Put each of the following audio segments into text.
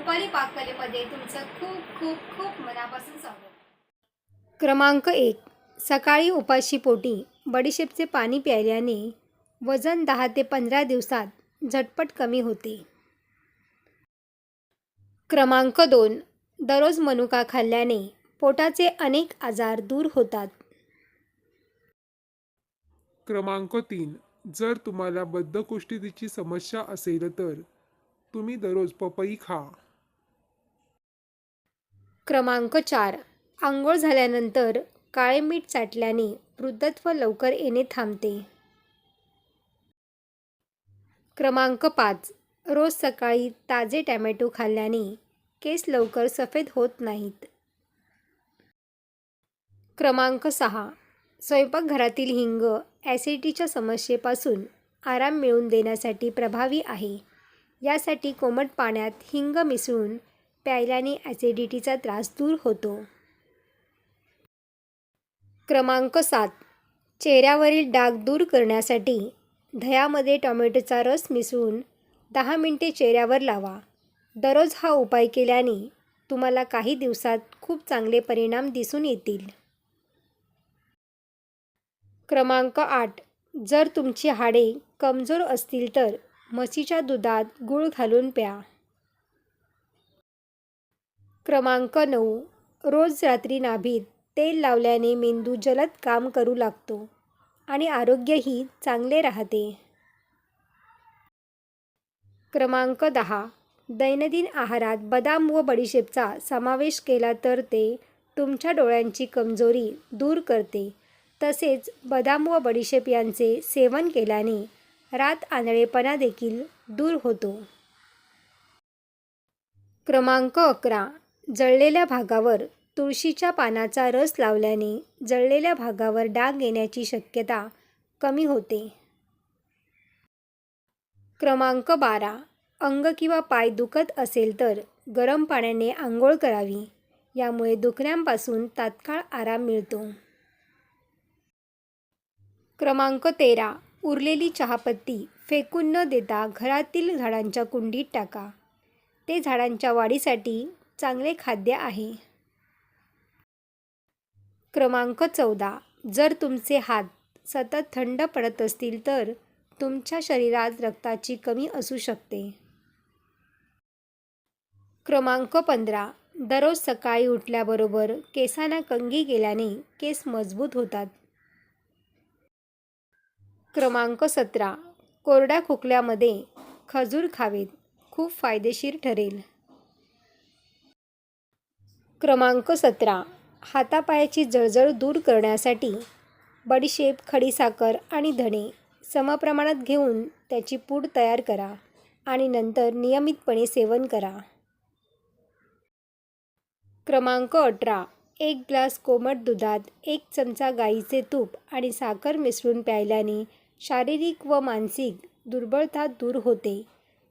रुपाली पाककलेमध्ये तुमचं खूप खूप खूप मनापासून स्वागत. क्रमांक एक. सकाळी उपाशी पोटी बडीशेपचे पाणी प्यायल्याने वजन दहा ते पंधरा दिवसात झटपट कमी होते. क्रमांक दोन. दररोज मनुका खाल्ल्याने पोटाचे अनेक आजार दूर होतात. क्रमांक तीन. जर तुम्हाला बद्धकोष्ठतेची समस्या असेल तर तुम्ही दररोज पपई खा. क्रमांक चार. आंघोळ झाल्यानंतर काळे मीठ चाटल्याने वृद्धत्व लवकर येणे थांबते. क्रमांक पाच. रोज सकाळी ताजे टॅमॅटो खाल्ल्याने केस लवकर सफेद होत नाहीत. क्रमांक सहा. स्वयंपाकघरातील हिंग ॲसिडिटीच्या समस्येपासून आराम मिळवून देण्यासाठी प्रभावी आहे. यासाठी कोमट पाण्यात हिंग मिसळून प्यायल्याने ॲसिडिटीचा त्रास दूर होतो. क्रमांक सात. चेहऱ्यावरील डाग दूर करण्यासाठी दह्यामध्ये टोमॅटोचा रस मिसळून दहा मिनटे चेहऱ्यावर लावा. दररोज हा उपाय केल्याने तुम्हाला काही दिवसात खूप चांगले परिणाम दिसून येतील. क्रमांक आठ. जर तुमची हाडे कमजोर असतील तर म्हशीच्या दुधात गूळ घालून प्या. क्रमांक नऊ. रोज रात्री नाभीत तेल लावल्याने मेंदू जलद काम करू लागतो आणि आरोग्यही चांगले राहते. क्रमांक दहा. दैनंदिन आहारात बदाम व बडीशेपचा समावेश केला तर ते तुमच्या डोळ्यांची कमजोरी दूर करते. तसेच बदाम व बडीशेप यांचे सेवन केल्याने रात आंधळेपणा देखील दूर होतो. क्रमांक अकरा. जळलेल्या भागावर तुळशीच्या पानाचा रस लावल्याने जळलेल्या भागावर डाग येण्याची शक्यता कमी होते. क्रमांक बारा. अंग किंवा पाय दुखत असेल तर गरम पाण्याने आंघोळ करावी. यामुळे दुखण्यापासून तात्काळ आराम मिळतो. क्रमांक तेरा. उरलेली चहापत्ती फेकून न देता घरातील झाडांच्या कुंडीत टाका. ते झाडांच्या वाढीसाठी चांगले खाद्य आहे. क्रमांक चौदा. जर तुमचे हात सतत थंड पडत असतील तर तुमच्या शरीरात रक्ताची कमी असू शकते. क्रमांक पंधरा. दररोज सकाळी उठल्याबरोबर केसांना कंगी केल्याने केस मजबूत होतात. क्रमांक सतरा. कोरड्या खोकल्यामध्ये खजूर खावेत. खूप फायदेशीर ठरेल. क्रमांक सतरा. हातापायाची जळजळ दूर करण्यासाठी बडीशेप खडीसाखर आणि धणे समप्रमाणात घेऊन त्याची पूड तयार करा आणि नंतर नियमितपणे सेवन करा. क्रमांक अठरा. एक ग्लास कोमट दुधात एक चमचा गाईचे तूप आणि साखर मिसळून प्यायल्याने शारीरिक व मानसिक दुर्बलता दूर होते.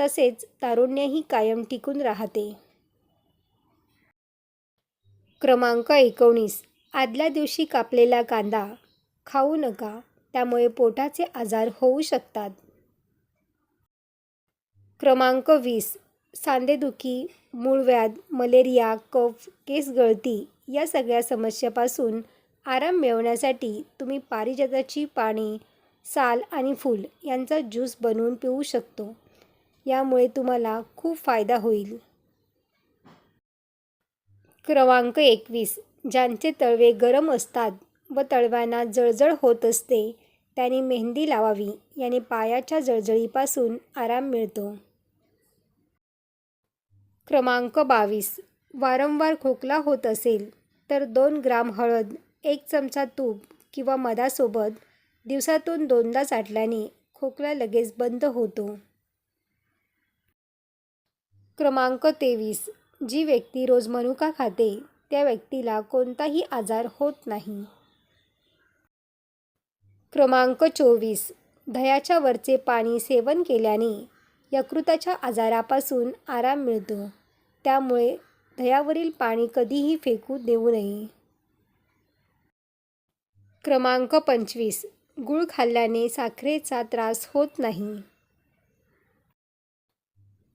तसेच तारुण्यही कायम टिकून राहते. क्रमांक एकोणीस. आदल्या दिवशी कापलेला कांदा. खाऊ नका त्यामुळे पोटाचे आजार होऊ शकतात. क्रमांक वीस. सांधेदुखी मूळव्याध मलेरिया कफ केस गळती या सगळ्या समस्यापासून आराम मिळवण्यासाठी तुम्ही पारिजाताची पाने साल आणि फूल यांचा ज्यूस बनवून पिऊ शकतो. यामुळे तुम्हाला खूप फायदा होईल. क्रमांक एकवीस ज्यांचे तळवे गरम असतात व तळव्यांना जळजळ होत असते त्यांनी मेहंदी लावावी. याने पायाच्या जळजळीपासून आराम मिळतो. क्रमांक बावीस वारंवार खोकला होत असेल तर दोन ग्राम हळद एक चमचा तूप किंवा मधासोबत दिवसातून दोनदा चाटल्याने खोकला लगेच बंद होतो. क्रमांक तेवीस जी व्यक्ती रोज मनुका खाते त्या व्यक्तीला कोणताही आजार होत नाही. क्रमांक चोवीस. दह्याच्या वरचे पाणी सेवन केल्याने यकृताच्या आजारापासून आराम मिळतो. त्यामुळे दह्यावरील पाणी कधीही फेकू देऊ नये. क्रमांक पंचवीस. गूळ खाल्ल्याने साखरेचा त्रास होत नाही.